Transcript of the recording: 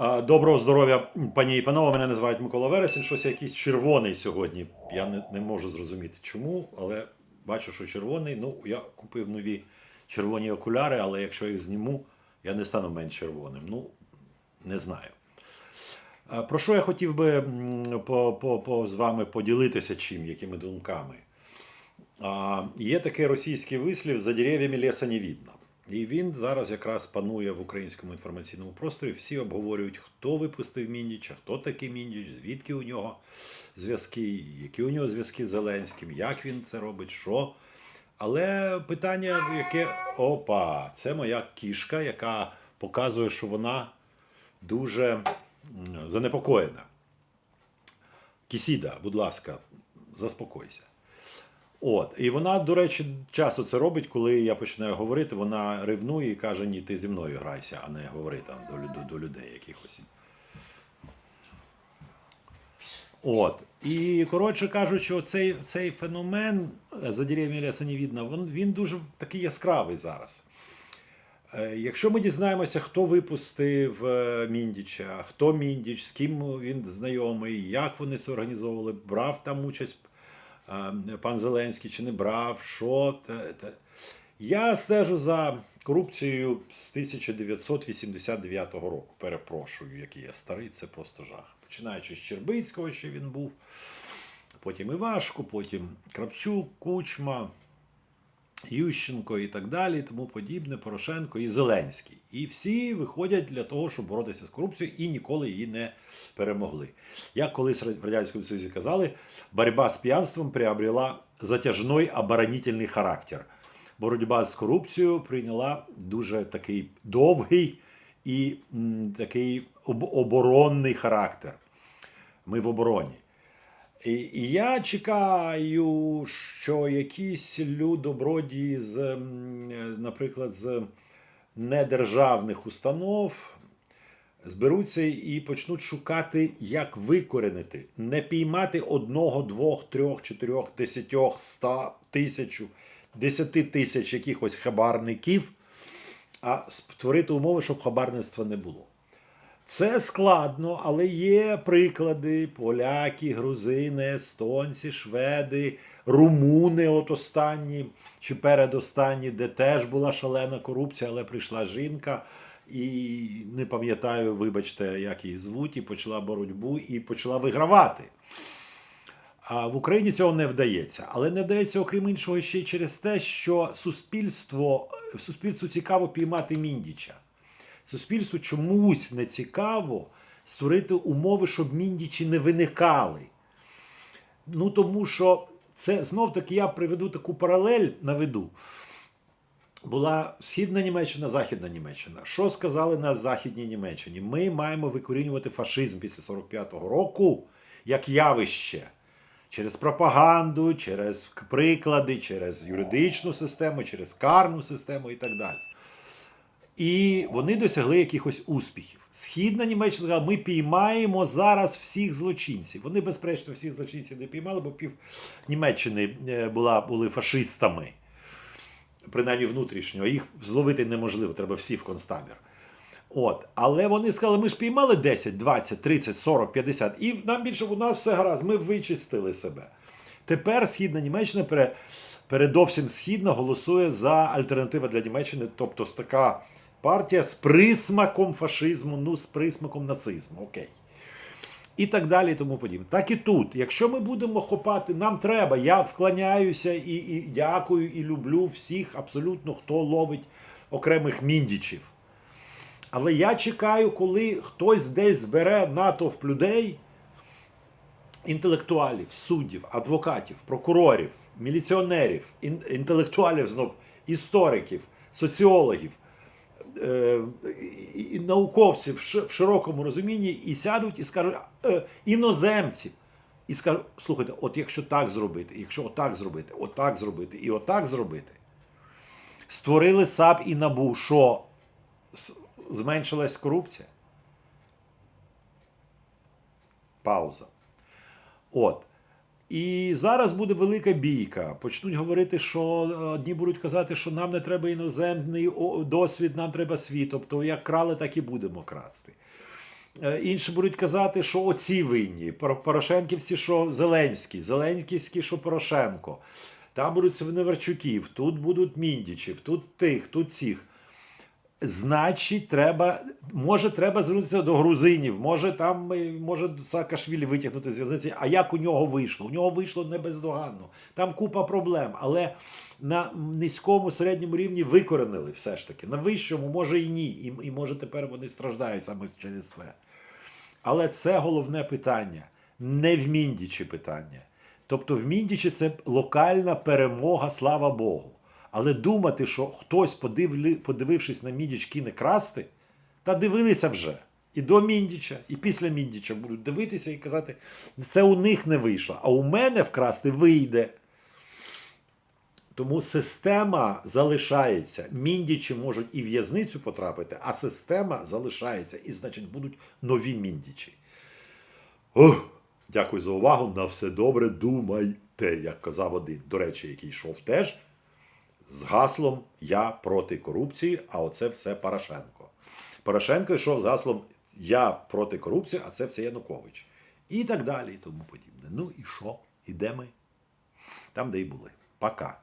Доброго здоров'я, пані і панове. Мене називають Микола Вересень. Щось я якийсь червоний сьогодні. Я не, не можу зрозуміти чому, але бачу, що червоний. Ну, я купив нові червоні окуляри, але якщо їх зніму, я не стану менш червоним. Ну, не знаю. Про що я хотів би по, по, по, з вами поділитися чим, якими думками? А, Є такий російський вислів за дерев'ями леса не видно. І він зараз якраз панує в українському інформаційному просторі. Всі обговорюють, хто випустив Міндіча, хто такий Міндіч, звідки у нього зв'язки, які у нього зв'язки з Зеленським, як він це робить, що. Але питання, яке опа, це моя кішка, яка показує, що вона дуже занепокоєна. Кісіда, будь ласка, заспокойся. От, і вона, до речі, часто це робить, коли я починаю говорити, вона ревнує і каже: ні, ти зі мною грайся, а не говори там до, люд- до людей якихось. От. І коротше кажучи, цей, цей феномен е, за дерев'ями леса не видно, він, він дуже такий яскравий зараз. Е, Якщо ми дізнаємося, хто випустив е, Міндіча, хто Міндіч, з ким він знайомий, як вони це організовували, брав там участь пан Зеленський чи не брав, що. Я стежу за корупцією з 1989 року. Перепрошую, який я старий, це просто жах. Починаючи з Щербицького, що він був, потім Івашко, потім Кравчук, Кучма. Ющенко і так далі, тому подібне, Порошенко і Зеленський. І всі виходять для того, щоб боротися з корупцією і ніколи її не перемогли. Як колись в Радянському Союзі казали, боротьба з п'янством приобрела затяжний оборонительний характер. Боротьба з корупцією прийняла дуже такий довгий і такий оборонний характер. Ми в обороні. Я чекаю, що якісь людобродії з, наприклад, з недержавних установ зберуться і почнуть шукати, як викоренити, не піймати одного, двох, трьох, чотирьох, десятьох, ста, тисячу, десяти тисяч якихось хабарників, а створити умови, щоб хабарництва не було. Це складно, але є приклади: поляки, грузини, естонці, шведи, румуни, от останні чи передостанні, де теж була шалена корупція, але прийшла жінка. І не пам'ятаю, вибачте, як її звуть, і почала боротьбу і почала вигравати. А в Україні цього не вдається. Але не вдається, окрім іншого, ще й через те, що суспільство, суспільству цікаво піймати міндіча. Суспільству чомусь не цікаво створити умови, щоб міндічі не виникали. Ну тому що це знов таки я приведу таку паралель наведу. Була східна Німеччина, Західна Німеччина. Що сказали на Західній Німеччині? Ми маємо викорінювати фашизм після 45-го року як явище через пропаганду, через приклади, через юридичну систему, через карну систему і так далі. І вони досягли якихось успіхів. Східна Німеччина сказала, ми піймаємо зараз всіх злочинців. Вони, безперечно, всіх злочинців не піймали, бо пів Німеччини е, була, були фашистами, принаймні внутрішнього. Їх зловити неможливо, треба всі в концтабір. От. Але вони сказали, ми ж піймали 10, 20, 30, 40, 50, і нам більше у нас все гаразд, ми вичистили себе. Тепер Східна Німеччина пере, передовсім східна голосує за альтернативу для Німеччини, тобто така партія з присмаком фашизму, ну з присмаком нацизму. Окей. І так далі, тому подібне. Так і тут. Якщо ми будемо хопати, нам треба. Я вклоняюся і, і дякую, і люблю всіх, абсолютно, хто ловить окремих міндічів. Але я чекаю, коли хтось десь збере натовп людей, інтелектуалів, суддів, адвокатів, прокурорів, міліціонерів, інтелектуалів знов, істориків, соціологів, е, і- і науковців в широкому розумінні і сядуть і скажуть е, іноземців. І скажуть, слухайте, от якщо так зробити, якщо отак зробити, отак зробити і отак зробити, створили САП і НАБУ, що зменшилась корупція? Пауза. От. І зараз буде велика бійка. Почнуть говорити, що е, одні будуть казати, що нам не треба іноземний досвід, нам треба світ. Тобто, як крали, так і будемо красти. Е, Інші будуть казати, що оці винні, Порошенківці, що Зеленський, Зеленський, що Порошенко. Там будуть Свиневарчуків, тут будуть Міндічів, тут тих, тут цих. Значить, треба, може, треба звернутися до грузинів, може там е, може Саакашвілі витягнути з в'язниці. А як у нього вийшло? У нього вийшло не бездоганно. Там купа проблем, але на низькому середньому рівні викоренили все ж таки. На вищому, може і ні. І, і може тепер вони страждають саме через це. Але це головне питання, не в Міндічі питання. Тобто в Міндічі це локальна перемога, слава Богу. Але думати, що хтось, подивившись на Міндіч, кине красти, та дивилися вже. І до Міндіча, і після Міндіча будуть дивитися і казати, це у них не вийшло, а у мене вкрасти вийде. Тому система залишається. Міндічі можуть і в'язницю потрапити, а система залишається. І, значить, будуть нові міндічі. Ох, дякую за увагу. На все добре. Думайте, як казав один. До речі, який йшов теж з гаслом Я проти корупції, а оце все Порошенко. Порошенко йшов з гаслом Я проти корупції, а це все Янукович. І так далі, і тому подібне. Ну і що? І де ми? Там, де й були. Пока.